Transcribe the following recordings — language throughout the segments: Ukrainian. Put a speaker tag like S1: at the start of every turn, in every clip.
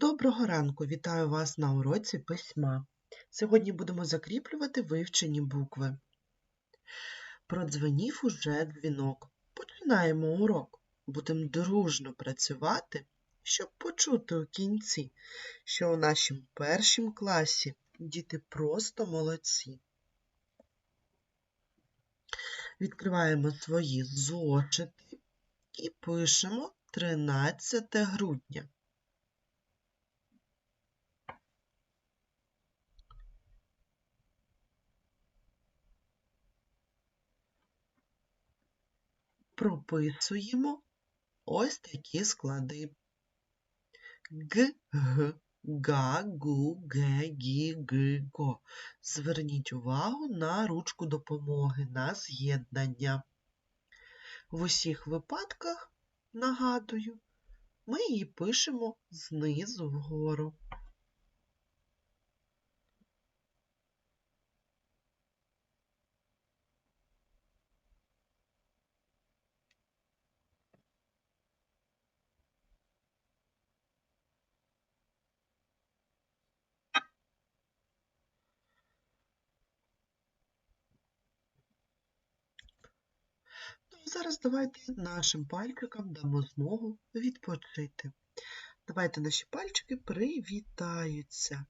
S1: Доброго ранку! Вітаю вас на уроці письма. Сьогодні будемо закріплювати вивчені букви. Продзвенів уже дзвінок. Починаємо урок. Будемо дружно працювати, щоб почути у кінці, що у нашому першому класі діти просто молодці. Відкриваємо свої зошити і пишемо 13 грудня. Прописуємо ось такі склади. Г, Г, Га, Гу, Ге, Гі, Ги, Го. Зверніть увагу на ручку допомоги, на з'єднання. В усіх випадках, нагадую, ми її пишемо знизу вгору. Зараз давайте нашим пальчикам дамо змогу відпочити. Давайте наші пальчики привітаються.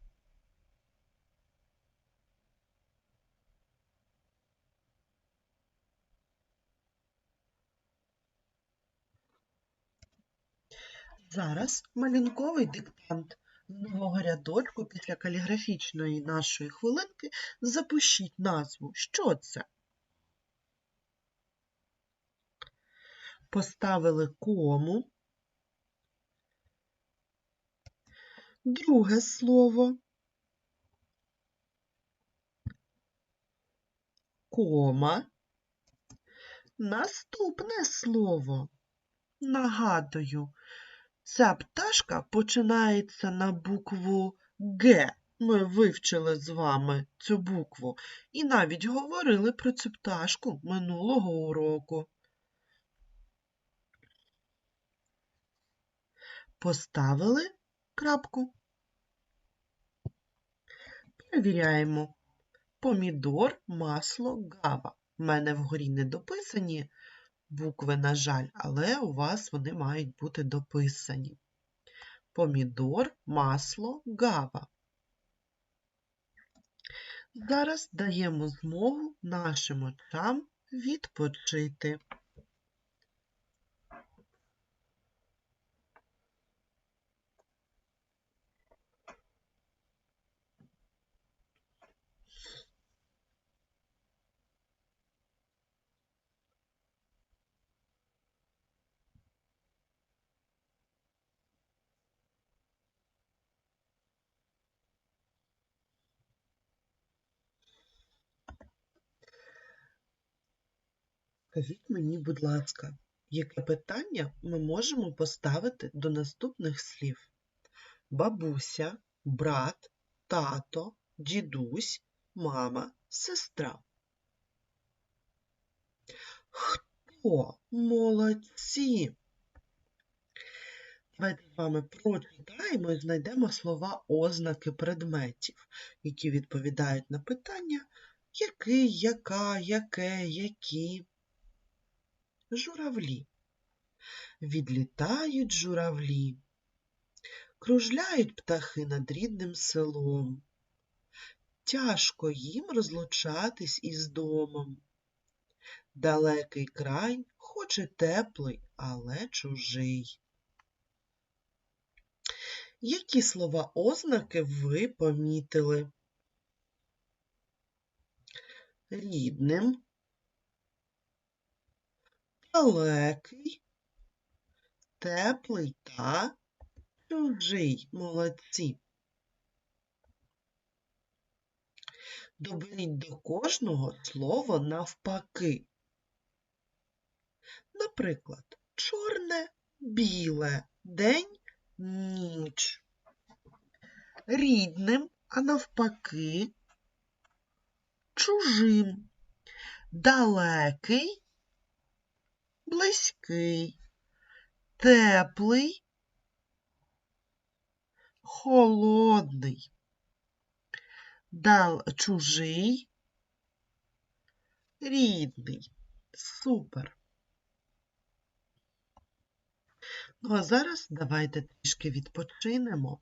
S1: Зараз малюнковий диктант. З нового рядочку після каліграфічної нашої хвилинки запишіть назву. Що це? Поставили кому. Друге слово. Кома. Наступне слово. Нагадую, ця пташка починається на букву Г. Ми вивчили з вами цю букву і навіть говорили про цю пташку минулого уроку. Поставили крапку. Перевіряємо. Помідор, масло, гава. У мене вгорі не дописані букви, на жаль, але у вас вони мають бути дописані. Помідор, масло, гава. Зараз даємо змогу нашим очам відпочити. Скажіть мені, будь ласка, яке питання ми можемо поставити до наступних слів? Бабуся, брат, тато, дідусь, мама, сестра. Хто молодці? Давайте з вами прочитаємо і знайдемо слова ознаки предметів, які відповідають на питання який, яка, яке, які. Журавлі. Відлітають журавлі, кружляють птахи над рідним селом. Тяжко їм розлучатись із домом. Далекий край, хоч і теплий, але чужий. Які слова ознаки ви помітили? Рідним, далекий, теплий та чужий. Молодці. Доберіть до кожного слово навпаки. Наприклад, чорне, біле, день, ніч. Рідним, а навпаки, чужим, далекий, близький, теплий, холодний. Дал чужий, рідний. Супер. Ну, а зараз давайте трішки відпочинемо.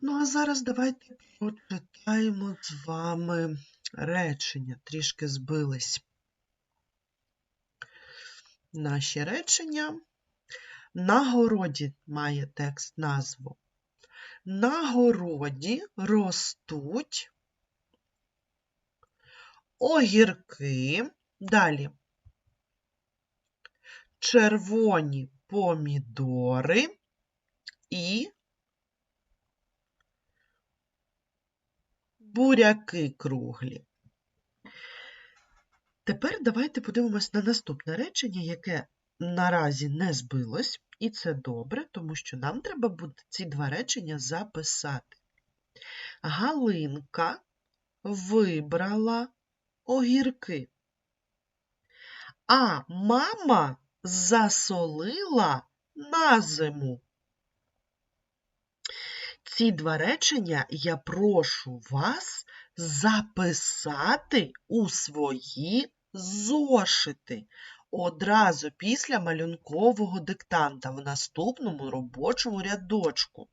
S1: Ну, а зараз давайте прочитаємо з вами речення. Трішки збились наші речення. На городі має текст назву. На городі ростуть огірки. Далі. Червоні помідори і буряки круглі. Тепер давайте подивимось на наступне речення, яке наразі не збилось, і це добре, тому що нам треба буде ці два речення записати. Галинка вибрала огірки, а мама засолила на зиму. Ці два речення я прошу вас записати у свої зошити одразу після малюнкового диктанта в наступному робочому рядочку.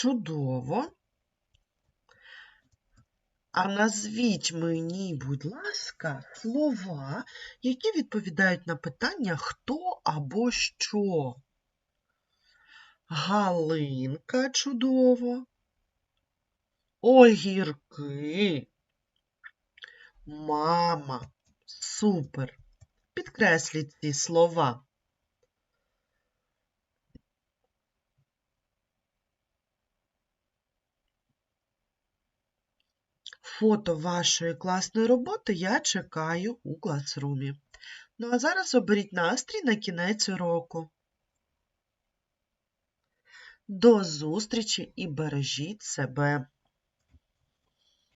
S1: Чудово. А назвіть мені, будь ласка, слова, які відповідають на питання хто або що. Галинка чудово. Огірки. Мама. Супер. Підкресліть ці слова. Фото вашої класної роботи я чекаю у класрумі. Ну а зараз оберіть настрій на кінець уроку. До зустрічі і бережіть себе!